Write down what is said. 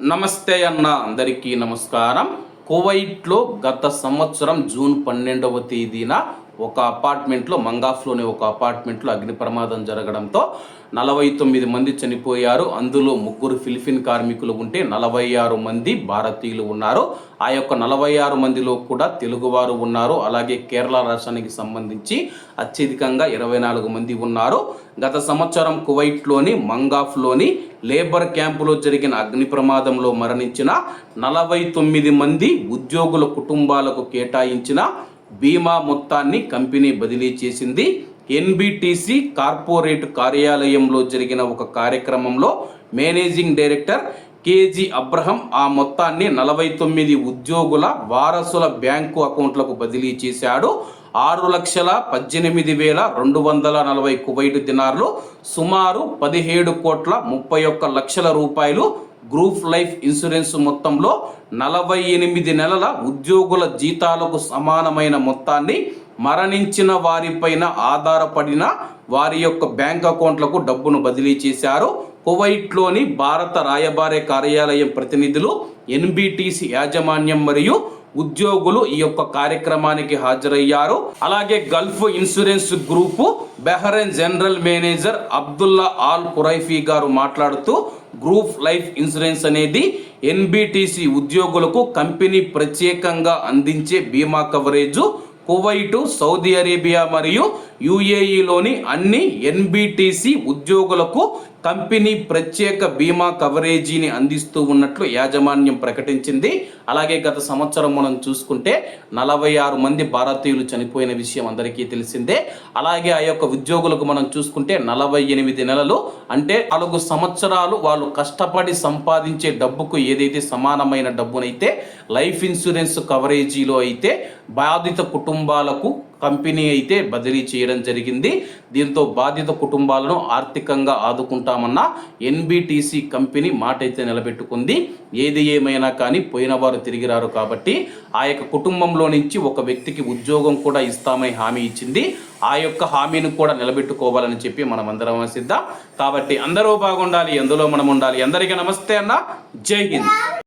నమస్తే అన్న అందరికీ నమస్కారం. కువైట్లో గత సంవత్సరం జూన్ పన్నెండవ తేదీన ఒక అపార్ట్మెంట్లో మంగాఫ్లోని ఒక అపార్ట్మెంట్లో అగ్ని ప్రమాదం జరగడంతో నలభై తొమ్మిది మంది చనిపోయారు. అందులో ముగ్గురు ఫిలిపిన్ కార్మికులు ఉంటే నలభై ఆరు మంది భారతీయులు ఉన్నారు. ఆ యొక్క నలభై ఆరు మందిలో కూడా తెలుగువారు ఉన్నారు. అలాగే కేరళ రాష్ట్రానికి సంబంధించి అత్యధికంగా ఇరవై నాలుగు మంది ఉన్నారు. గత సంవత్సరం కువైట్లోని మంగాఫ్లోని లేబర్ క్యాంపులో జరిగిన అగ్ని ప్రమాదంలో మరణించిన నలభై తొమ్మిది మంది ఉద్యోగుల కుటుంబాలకు కేటాయించిన బీమా మొత్తాన్ని కంపెనీ బదిలీ చేసింది. ఎన్బిటిసి కార్పొరేట్ కార్యాలయంలో జరిగిన ఒక కార్యక్రమంలో మేనేజింగ్ డైరెక్టర్ కేజీ అబ్రహం ఆ మొత్తాన్ని నలభై తొమ్మిది ఉద్యోగుల వారసుల బ్యాంకు అకౌంట్లకు బదిలీ చేశాడు. ఆరు లక్షల పద్దెనిమిది వేల రెండు వందల నలభై కువైట్ దినార్లు సుమారు పదిహేడు కోట్ల ముప్పై ఒక్క లక్షల రూపాయలు గ్రూప్ లైఫ్ ఇన్సూరెన్స్ మొత్తంలో నలభై ఎనిమిది నెలల ఉద్యోగుల జీతాలకు సమానమైన మొత్తాన్ని మరణించిన వారిపైన ఆధారపడిన వారి యొక్క బ్యాంక్ అకౌంట్లకు డబ్బును బదిలీ చేశారు. కువైట్లోని భారత రాయబారే కార్యాలయం ప్రతినిధులు ఎన్బిటిసి యాజమాన్యం మరియు ఉద్యోగులు ఈ యొక్క కార్యక్రమానికి హాజరయ్యారు. అలాగే Gulf insurance group Bahrain general manager Abdullah Al Kuraifi గారు మాట్లాడుతూ గ్రూప్ లైఫ్ ఇన్సూరెన్స్ అనేది ఎన్బిటిసి ఉద్యోగులకు కంపెనీ ప్రత్యేకంగా అందించే బీమా కవరేజు కువైటు సౌదీ అరేబియా మరియు యుఏఈలోని అన్ని ఎన్బిటిసి ఉద్యోగులకు కంపెనీ ప్రత్యేక బీమా కవరేజీని అందిస్తూ ఉన్నట్లు యాజమాన్యం ప్రకటించింది. అలాగే గత సంవత్సరం మనం చూసుకుంటే నలభై ఆరు మంది భారతీయులు చనిపోయిన విషయం అందరికీ తెలిసిందే. అలాగే ఆ యొక్క ఉద్యోగులకు మనం చూసుకుంటే నలభై ఎనిమిది నెలలు. అంటే నాలుగు సంవత్సరాలు వాళ్ళు కష్టపడి సంపాదించే డబ్బుకు ఏదైతే సమానమైన డబ్బునైతే లైఫ్ ఇన్సూరెన్స్ కవరేజీలో అయితే బాధిత కుటుంబాలకు కంపెనీ అయితే బదిలీ చేయడం జరిగింది. దీంతో బాధిత కుటుంబాలను ఆర్థికంగా ఆదుకుంటామన్న ఎన్బిటిసి కంపెనీ మాట అయితే నిలబెట్టుకుంది. ఏది ఏమైనా కానీ పోయిన వారు తిరిగి రారు కాబట్టి ఆ యొక్క కుటుంబంలో నుంచి ఒక వ్యక్తికి ఉద్యోగం కూడా ఇస్తామని హామీ ఇచ్చింది. ఆ యొక్క హామీని కూడా నిలబెట్టుకోవాలని చెప్పి మనం అందరం సిద్ధం కాబట్టి అందరూ బాగుండాలి ఎందులో మనం ఉండాలి. అందరికీ నమస్తే అన్న. జై హింద్.